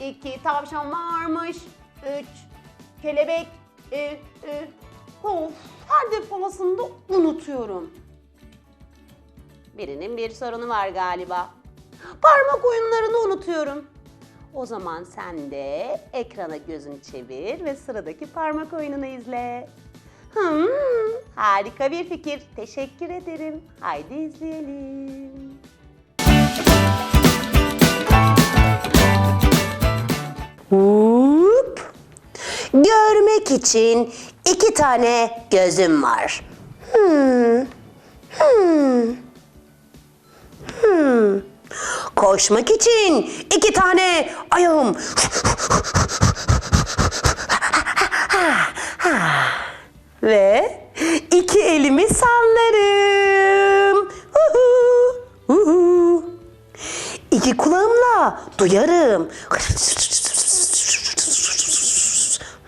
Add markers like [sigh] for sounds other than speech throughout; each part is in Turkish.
iki tavşan varmış. Üç kelebek. E, e, of her defasında unutuyorum. Birinin bir sorunu var galiba. Parmak oyunlarını unutuyorum. O zaman sen de ekrana gözünü çevir ve sıradaki parmak oyununu izle. Hmm, harika bir fikir. Teşekkür ederim. Haydi izleyelim. Görmek için iki tane gözüm var. Hmm. Hmm. Hmm. Koşmak için iki tane ayağım. [laughs] Ve iki elimi sallarım. Uhu, uhu. İki kulağımla duyarım. [laughs]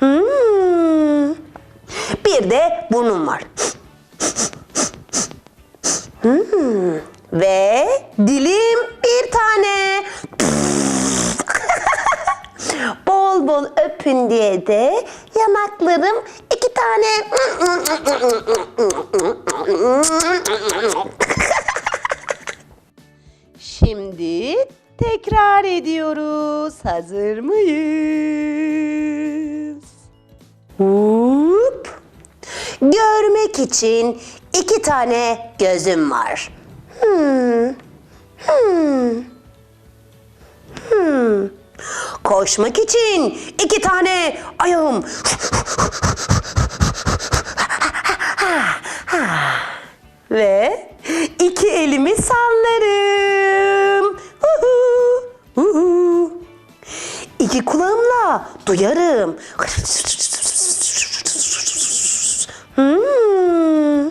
Hmm. De burnum var. Hmm. Ve dilim bir tane. [laughs] bol bol öpün diye de yanaklarım iki tane. [laughs] Şimdi tekrar ediyoruz. Hazır mıyız? Hop. Görmek için iki tane gözüm var. Hmm. Hmm. Hmm. Koşmak için iki tane ayağım. [laughs] Ve iki elimi sallarım. İki kulağımla duyarım. [laughs] Hmm.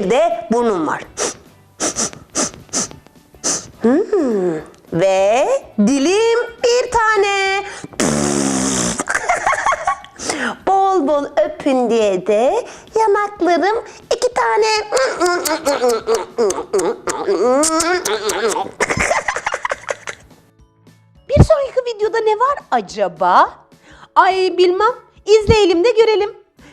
Bir de burnum var. Hmm. Ve dilim bir tane. [laughs] bol bol öpün diye de yanaklarım iki tane. [laughs] Bir sonraki videoda ne var acaba? Ay bilmem. İzleyelim de görelim.